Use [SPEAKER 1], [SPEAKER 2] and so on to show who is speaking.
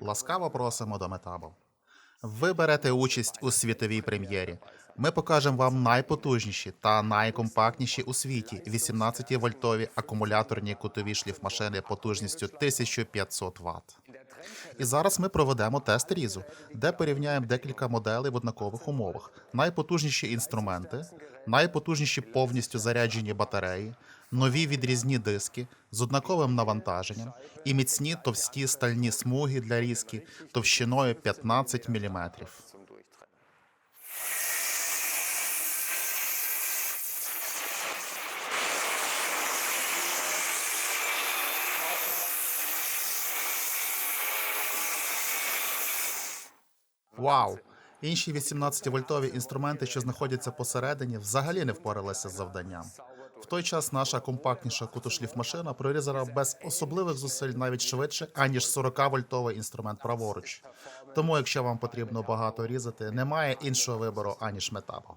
[SPEAKER 1] Ласкаво просимо до Метабо. Ви берете участь у світовій прем'єрі. Ми покажемо вам найпотужніші та найкомпактніші у світі 18-вольтові акумуляторні кутові шліфмашини потужністю 1500 Вт. І зараз ми проведемо тест різу, де порівняємо декілька моделей в однакових умовах: найпотужніші інструменти, найпотужніші повністю заряджені батареї, нові відрізні диски з однаковим навантаженням і міцні товсті стальні смуги для різки товщиною 15 мм. Вау! Інші 18-вольтові інструменти, що знаходяться посередині, взагалі не впоралися з завданням. В той час наша компактніша кутошліфмашина прорізала без особливих зусиль навіть швидше, аніж 40-вольтовий інструмент праворуч. Тому, якщо вам потрібно багато різати, немає іншого вибору, аніж метабо.